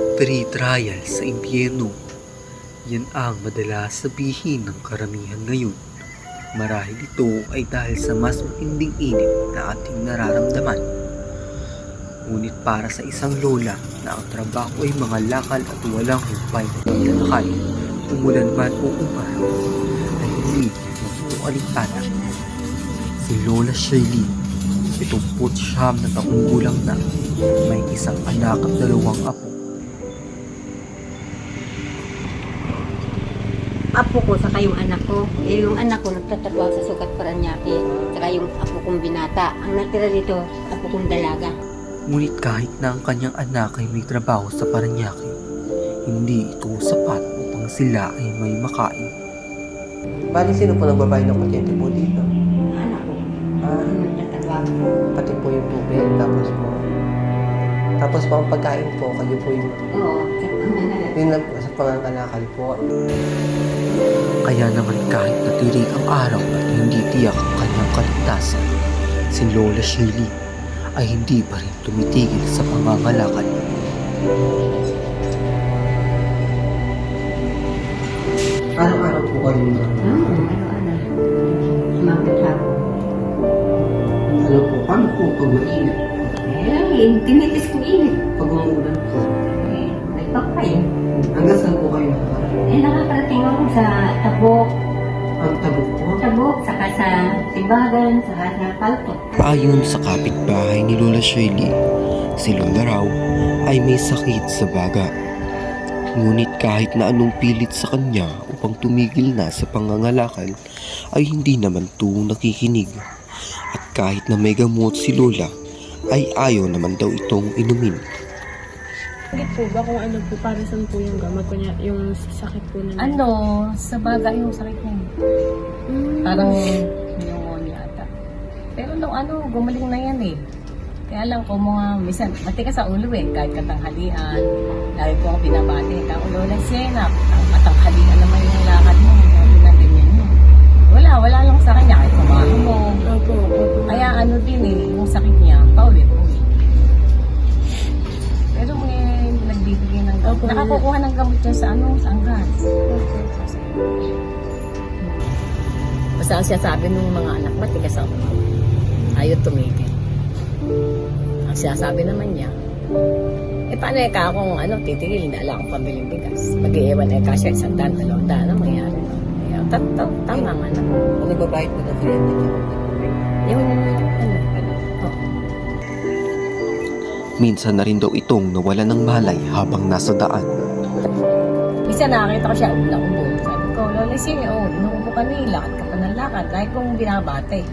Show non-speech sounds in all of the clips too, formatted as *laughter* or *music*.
Pre-trial sa impyerno. Yan ang madalas sabihin ng karamihan ngayon. Marahil ito ay dahil sa mas matinding init na ating nararamdaman. Ngunit para sa isang lola na ang trabaho ay mga lakal at walang humpay na paglalakad, umulan man o umaraw, ay hindi magpualintana. Si Lola Shirley, 79 na taong gulang na, may isang anak at dalawang apo. Apo ko saka yung anak ko. Eh, yung anak ko nagtatrabaho sa Sukat Paranaque. Saka yung apo kong binata. Ang natira dito, apo kong dalaga. Ngunit kahit na ang kanyang anak ay may trabaho sa Paranaque, hindi ito sapat upang sila ay may makain. Bali, sino po nagbabayad ng kuryente po dito? Anak ko, Ah, nagtatrabaho. pati po yung tubig, tapos po... Tapos po ang pagkain po, kayo po yung... Oo. *laughs* Yun lang po, sa pangangalakal po. Kaya naman kahit natirik ang araw at hindi tiyak ang kanyang kaligtasan, si Lola Shirley ay hindi pa rin tumitigil sa pangangalakal. Araw-araw po kayo na... Oo, ano-ano. Umagat hapon. Ano po, paano po pag mainit? Eh, tinitis ko init. Pag umuulan po. Eh, may papay. Hanggang saan po kayo nakarating? Eh, nakakarating ako sa Tabok. Ang tabok po. Tabok, saka sa Tibagan, saka sa Palto. Ayon sa kapitbahay ni Lola Shirley, si Lola raw ay may sakit sa baga. Ngunit kahit na anong pilit sa kanya upang tumigil na sa pangangalakal ay hindi naman to nakikinig. At kahit na may gamot si Lola ay ayaw naman daw itong inumin. Bakit po ba kung ano po, para saan po yung gamot? Kunya, yung sakit po na Ano, sa baga yung sakit niya. Mm. Parang pneumonia ata. Pero nung ano, gumaling na yan eh. Kaya lang kung mga, minsan, matigas sa ulo eh, kahit katanghalian. Lagi ko ang binabati, ang ulo ng senap. Ang katanghalian naman yung lakad mo. Sabi na ganyan mo. Wala, wala lang sa kanya. Kahit kumahambog. Opo, opo. Kaya ano din eh, yung sakit niya, paulit-ulit. Pero may nagbibigay ng gamot. Opo. Nakakukuha ng gamot dyan sa ano, sa anggas. Basta ang sinasabi ng mga anak, matigas ang ulo. Ayaw tumigil. Ang sinasabi naman niya, eh paano eh ka kung ano, titigil, hindi alam akong pabiling bigas. Mag-iiwan eh ka siya, isang daan, dalawang daan, ano mangyari? Kaya, tat- tat- tama nga na. Kung nagbabayad po ng kuryente. Yung, ano, ano, oo. Minsan na rin daw itong nawala ng malay habang nasa daan. Minsan nakakita ko siya, ulang ubo. Sabi ko, Lola Sini, oh, inuubo ka nila, lakad ka pa ng lakad. Dahil kong binabate. Eh,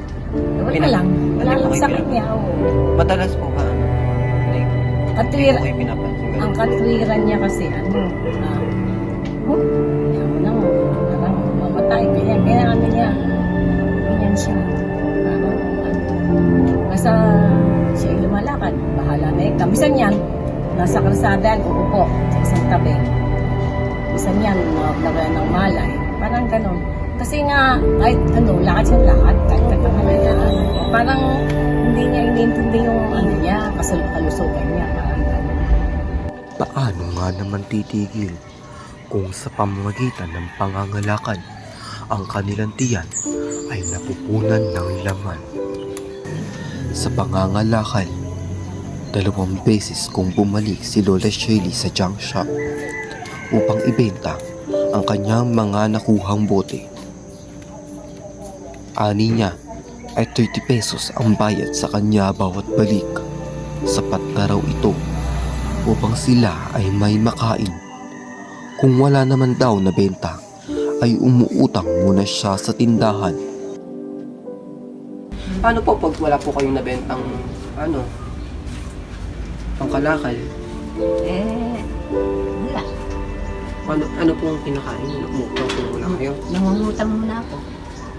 Wala Pinag- lang. Wala lang sakit niya, oh. Madalas po ba ano? Like, Katwira, ang katwiran niya kasi, ano, ah, oh, mamatay, ganyan. Kaya ano niya, ganyan siya. Parang, ano, basta siya yung lumalakad, bahala na yun. Misan yan, nasa kalsada, uupo sa isang tabi. Misan yan, naglagay ng malay. Parang ganun. Kasi nga, kahit ano, lakad siya lakad, kahit nagkakalayaan. Parang hindi niya iniintindi yung ano niya, kasul- kalusugan niya. Paano nga naman titigil kung sa pamamagitan ng pangangalakal ang kanilang tiyan ay napupunan ng laman? Sa pangangalakal, dalawang beses kong bumalik si Lola Shirley sa junk shop upang ibenta ang kanyang mga nakuhang bote. Ani niya ay 30 pesos ang bayad sa kanya bawat balik. Sapat na raw ito upang sila ay may makain. Kung wala naman daw na benta, ay umuutang muna siya sa tindahan. Paano po pag wala po kayong nabentang ano? Pangkalakal? Eh, wala. Ano, ano pong kinakain niyo? Umutang po wala kayo? Nangungutang muna ako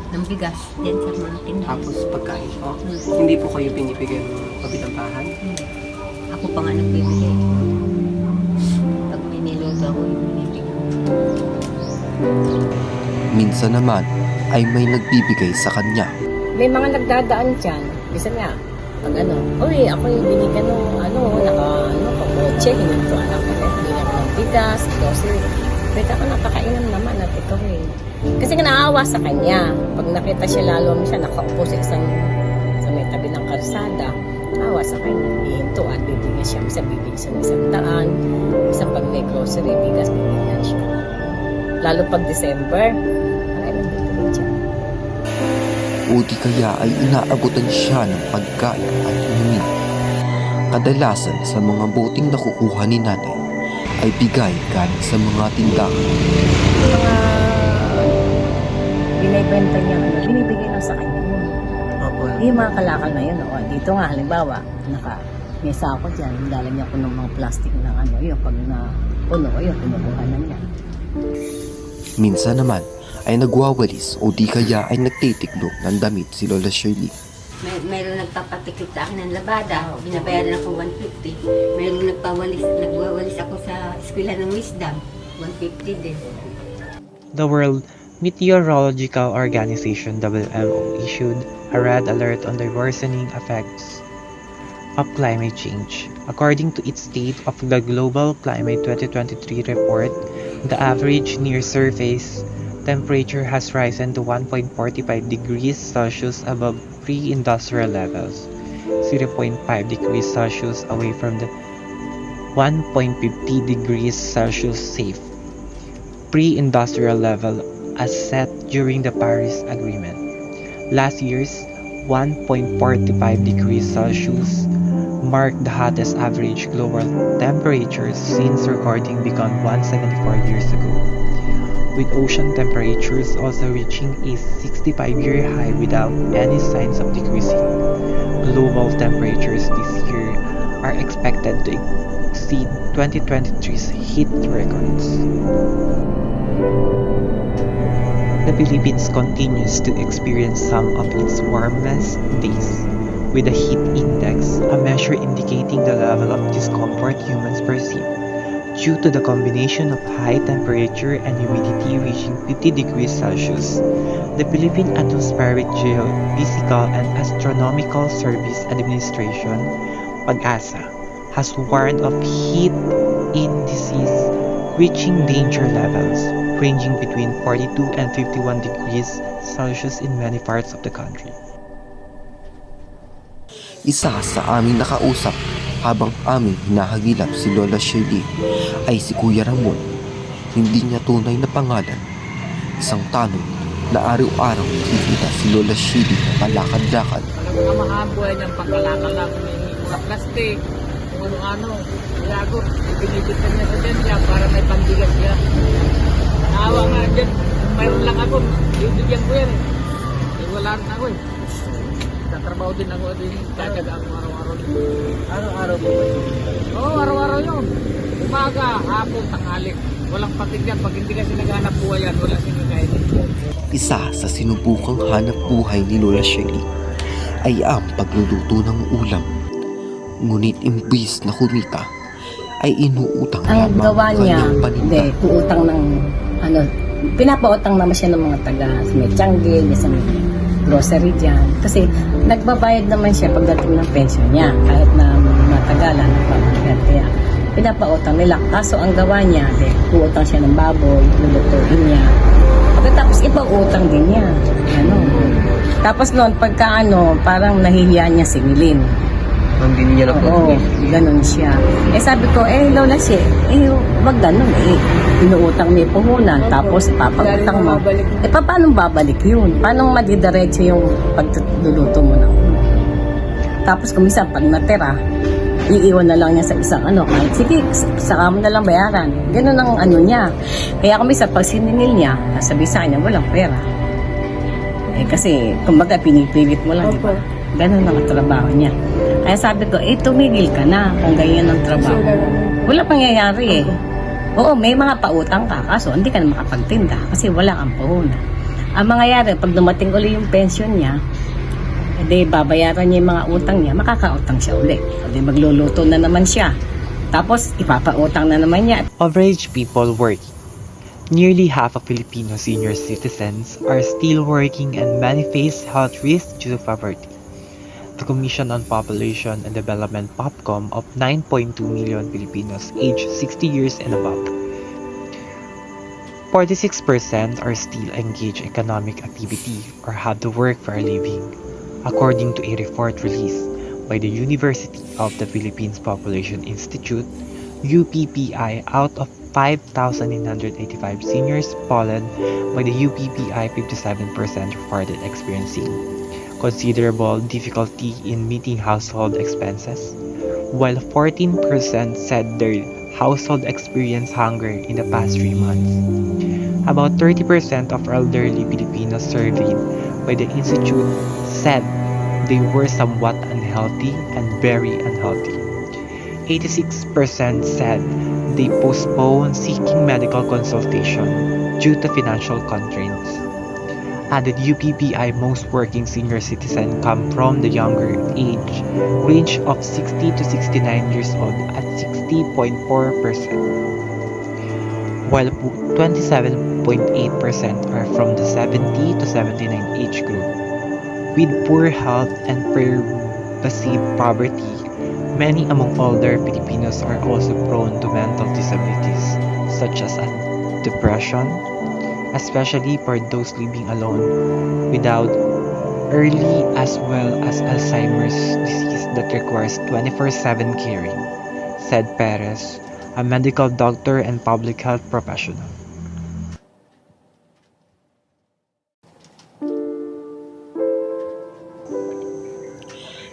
ng bigas din sa mga tindahan. Tapos pagkain po. Hmm. Hindi po kayo binibigyan ng kabilang bahay? Hmm. Ako pa nga nagbibigay. Minsan naman ay may nagbibigay sa kanya. May mga nagdadaan dyan. Bisa nga, pag ano, uy, ako yung binigyan ng ano, naka, ano, pag leche, hinintuan ako ulit. Bili ako ng bigas, grocery. Pwede ako napakainom naman at ito rin. Kasi nga naawa sa kanya. Pag nakita siya lalo siya nakaupo sa isang sa may tabi ng karsada, awa sa kanya. Ihinto at bibigyan siya. Isa bibigyan siya ng daan. Isang pag may grocery, bigas, bibigyan siya. Lalo pag December, o di kaya ay inaabutan siya ng pagkain at inumin. Kadalasan sa mga boting nakukuha ni nanay ay bigay galing sa mga tindahan. Yung mga binibenta niya, ano, binibigay lang sa kanya yun. Opo. Yung mga kalakal na yun, oh, dito nga, halimbawa, naka, may sako dyan, lalagyan ko ng mga plastic ng ano, yun, pag na puno yun, kinukuha na niya. Minsan naman ay nagwawalis o di kaya ay nagtitiklop ng damit si Lola Shirley. May, mayroon nagpapatikip sa akin ng labada, binabayaran ako 150. Mayroon nagpawalis, nagwawalis ako sa eskwela ng wisdom, 150 din. The World Meteorological Organization WMO issued a red alert on the worsening effects of climate change. According to its State of the Global Climate 2023 report, the average near surface temperature has risen to 1.45 degrees Celsius above pre-industrial levels, 0.5 degrees Celsius away from the 1.50 degrees Celsius safe pre-industrial level as set during the Paris Agreement. Last year's 1.45 degrees Celsius marked the hottest average global temperature since recording began 174 years ago, with ocean temperatures also reaching a 65-year high without any signs of decreasing. Global temperatures this year are expected to exceed 2023's heat records. The Philippines continues to experience some of its warmest days, with a heat index, a measure indicating the level of discomfort humans perceive, due to the combination of high temperature and humidity reaching 50 degrees Celsius. The Philippine Atmospheric Geophysical and Astronomical Service Administration, PAGASA, has warned of heat indices reaching danger levels ranging between 42 and 51 degrees Celsius in many parts of the country. Isa sa aming nakausap habang aming hinahagilap si Lola Shirley ay si Kuya Ramon. Hindi niya tunay na pangalan. Isang tanong na araw-araw nakikita si Lola Shirley na palakad-lakad ang buhay niyang pangkalakal lang may mga plastic, kung ano-ano. Lagot, ibinibitan niya sa niya para may pambigas siya. Naawa nga dyan, mayroon lang ako, bibigyan ko yan eh. Eh, wala rin ako eh. Tatrabaho din ako din, kagad ako araw-araw. Araw-araw po ba yun? Oo, oh, araw-araw yun. Umaga, hapon, tanghali. Walang patigyan, pag hindi kasi naghanap buhay yan, wala silang kainin. Isa sa sinubukang hanap buhay ni Lola Shirley ay ang pagluluto ng ulam. Ngunit imbis na kumita, ay inuutang Ang lamang gawa niya, kanyang paninda. hindi, uutang ng, ano, pinapautang naman siya ng mga taga sa may Tianggil, may sa may grocery dyan. Kasi nagbabayad naman siya pagdating ng pension niya, kahit na matagalan, nagbabayad. Kaya pinapautang nila. Kaso ang gawa niya, de, uutang siya ng baboy, lulutuin niya. Pagkatapos ipag-utang din niya. Ano. Tapos noon, pagka ano, parang nahihiya niya singilin. Hindi niya na po. Oo, ganun siya. Eh sabi ko, eh Lola si, eh wag ganun eh. Inuutang yung puhunan, tapos papagutang mo. Eh pa, paano babalik yun? Paano madidiretso yung pagluluto mo ng ulam? Tapos kung minsan, pag natira, iiwan na lang niya sa isang ano, kahit sige, saka mo na lang bayaran. Ganun ang ano niya. Kaya kung minsan, pag siningil niya, sabi sa kanya, walang pera. Eh kasi, kumbaga, pinipilit mo lang, di ba? Ganun ang trabaho niya. Kaya sabi ko, eh, tumigil ka na kung ganyan ang trabaho. Wala pangyayari eh. Oo, may mga pautang ka, kaso hindi ka na makapagtinda kasi wala kang puhunan. Ang mangyayari, pag dumating uli yung pension niya, edi babayaran niya yung mga utang niya, makakautang siya uli. Edi magluluto na naman siya. Tapos, ipapautang na naman niya. Average people working. Nearly half of Filipino senior citizens are still working and many face health risks due to poverty. The Commission on Population and Development POPCOM of 9.2 million Filipinos aged 60 years and above. 46% are still engaged in economic activity or have to work for a living, according to a report released by the University of the Philippines Population Institute, UPPI, out of 5,985 seniors polled by the UPPI, 57% reported experiencing considerable difficulty in meeting household expenses, while 14% said their household experienced hunger in the past three months. About 30% of elderly Filipinos surveyed by the Institute said they were somewhat unhealthy and very unhealthy. 86% said they postponed seeking medical consultation due to financial constraints. Added UPPI, most working senior citizens come from the younger age range of 60 to 69 years old at 60.4%, while 27.8% are from the 70 to 79 age group. With poor health and pervasive poverty, many among older Filipinos are also prone to mental disabilities such as depression, especially for those living alone without early as well as Alzheimer's disease that requires 24/7 caring, said Perez, a medical doctor and public health professional.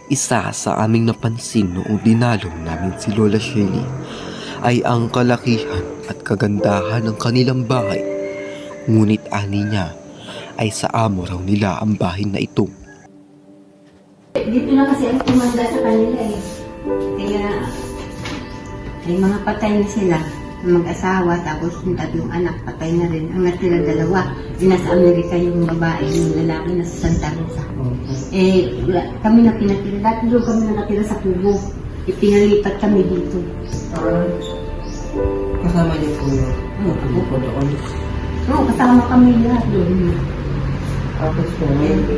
Isa sa aming napansin noong dinalong namin si Lola Shirley ay ang kalakihan at kagandahan ng kanilang bahay. Ngunit ani niya ay sa amo raw nila ang bahay na ito. Dito na kasi ang tumanda sa kanila eh. Kaya, ay mga patay na sila. Ang Mag-asawa, tapos yung tatlong anak, patay na rin. Ang natira dalawa, yung nasa Amerika yung babae, yung lalaki nasa Santa Rosa. Eh, kami na pinatira. Dati doon kami na natira sa Kubo. Ipinalipat kami dito. Ah, kasama niyo po yung Oo, po doon. Oo, kasama kami lahat doon. Tapos po, ngayon po,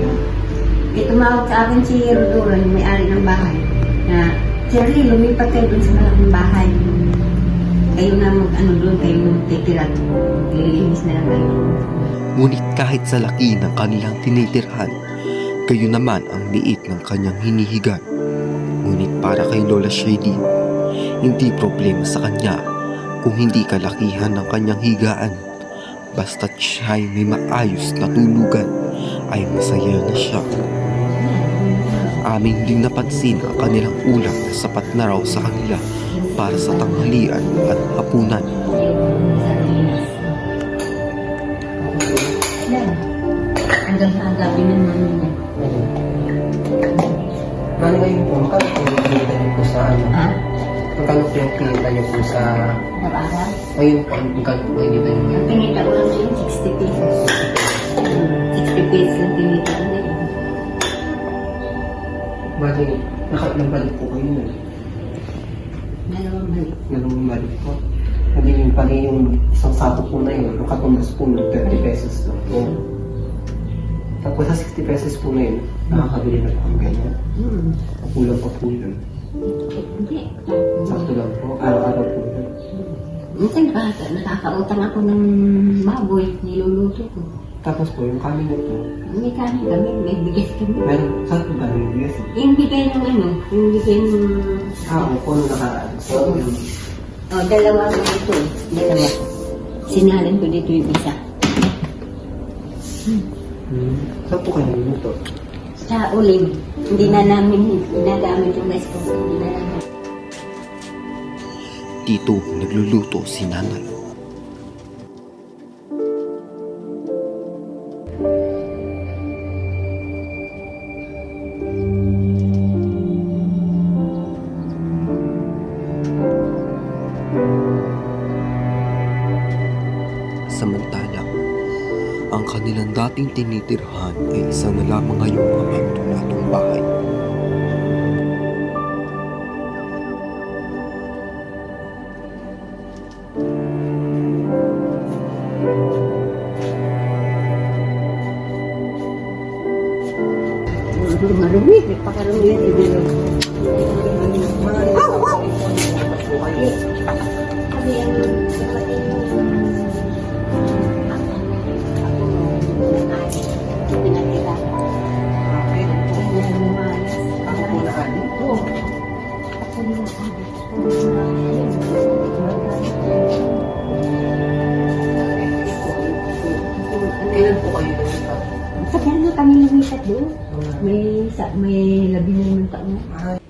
Eh, tumawag sa akin si Rodora, yung may-ari ng bahay, na, Cherry, lumipat kayo dun sa malaking bahay. Kayo na mag-ano doon, kayo titira. Lilinis na lang kayo. Ngunit kahit sa laki ng kanilang tinitirhan, gayon naman ang liit ng kanyang hinihigan. Ngunit para kay Lola Shady, hindi problema sa kanya kung hindi kalakihan ng kanyang higaan. Basta't siya'y may maayos na tulugan, ay masaya na siya. Aming ding napansin ang kanilang ulam na sapat na raw sa kanila para sa tanghalian at hapunan. Hanggang sa gabi naman yun. Ano ngayon po, magkano po yung kinita niyo po sa ano? Magkano po yung kinita niyo po sa... Nabara? Ngayon po, magkano po niyo? Ang tinita ko lang yun, 60 pesos. 60 pesos lang tinita ko na yun. Bali, nakailang balik po kayo nun? Dalawang balik. Dalawang balik po. Hindi yung pali yung isang sato po na yun, yung katumbas po ng 30 pesos lang po. Tapos sa 60 pesos po na yun, nakakabili na po ang ganyan. Hmm. Kulang pa po yun. Hindi. Sakto lang po, araw-araw po yun. Minsan nakaka nakakautang ako ng baboy, niluluto ko. Tapos po, yung kanin na po, May kanin kami, may bigas kami. meron, saan po ba yung bigas? Yung bigay ng ano, yung bigay ng... Ah, opo, nung nakaraan. So, yun. Oh, dalawa ko dito. Dalawa. Sinalin ko dito yung isa. Hmm. Saan po kayo niluluto? Sa uling, hindi na namin ginagamit yung rice cooker. Hindi na namin. Dito nagluluto si nanay. Samantala, ang kanilang dating tinitirhan ay isa na lamang ngayong abandonadong bahay. Kailan po kayo nagkita? Sabi na kami lumipat doon. May, sa, may labi na naman taon.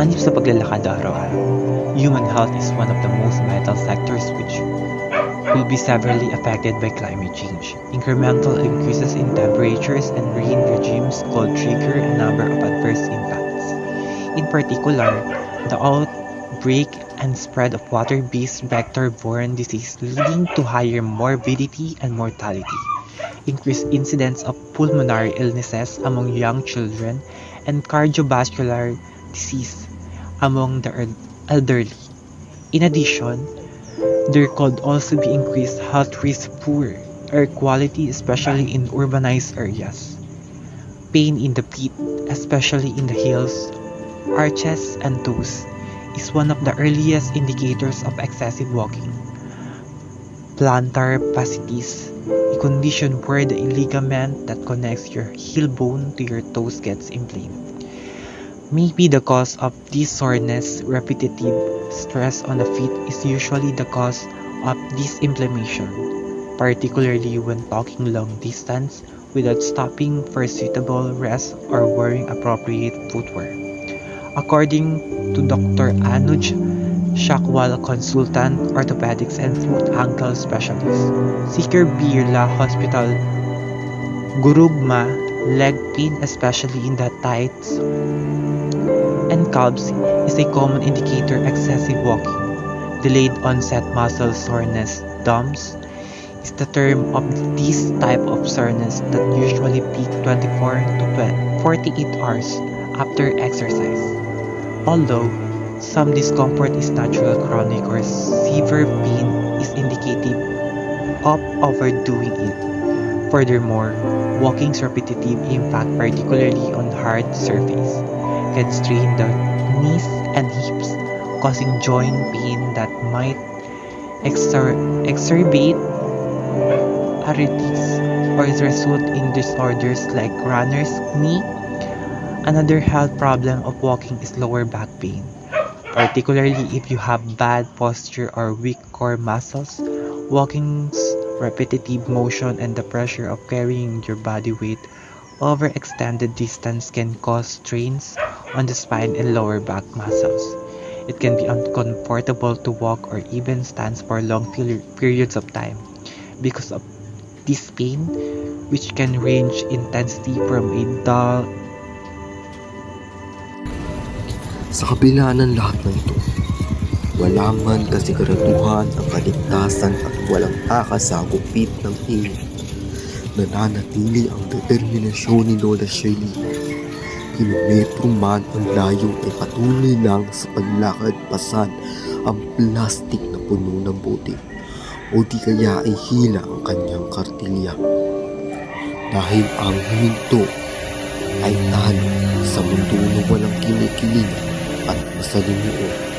Panganib sa paglalakad araw-araw, human health is one of the most vital sectors which will be severely affected by climate change. Incremental increases in temperatures and rain regimes could trigger a number of adverse impacts. In particular, the outbreak and spread of water-based vector-borne disease leading to higher morbidity and mortality, increased incidence of pulmonary illnesses among young children, and cardiovascular disease among the elderly. In addition, there could also be increased health risk poor air quality, especially in urbanized areas. Pain in the feet, especially in the heels, arches, and toes, is one of the earliest indicators of excessive walking. Plantar fasciitis, a condition where the ligament that connects your heel bone to your toes gets inflamed may be the cause of this soreness. Repetitive stress on the feet is usually the cause of this inflammation, particularly when walking long distance without stopping for suitable rest or wearing appropriate footwear. According to Dr. Anuj Shakwal, consultant, orthopedics and foot ankle specialist, Sikir Birla Hospital, Gurugma, leg pain, especially in the thighs and calves, is a common indicator excessive walking. Delayed onset muscle soreness, DOMS, is the term of this type of soreness that usually peak 24 to 48 hours after exercise. Although some discomfort is natural, chronic or severe pain is indicative of overdoing it. Furthermore, walking's repetitive impact, particularly on hard surface, can strain the knees and hips, causing joint pain that might exacerbate arthritis or result in disorders like runner's knee. Another health problem of walking is lower back pain, particularly if you have bad posture or weak core muscles. Walking's repetitive motion and the pressure of carrying your body weight over extended distance can cause strains on the spine and lower back muscles. It can be uncomfortable to walk or even stand for long periods of time because of this pain, which can range intensity from a dull Sa kabila ng lahat ng ito, wala man kasiguraduhan ang kaligtasan at walang takas sa gupit ng init. nananatili ang determinasyon ni Lola Shirley. Kilometro man ang layo ay patuloy lang sa paglakad pasan ang plastik na puno ng bote o di kaya ay hila ang kanyang kartilya. Dahil ang huminto ay talo sa mundo na walang kinikilingan at masalimuot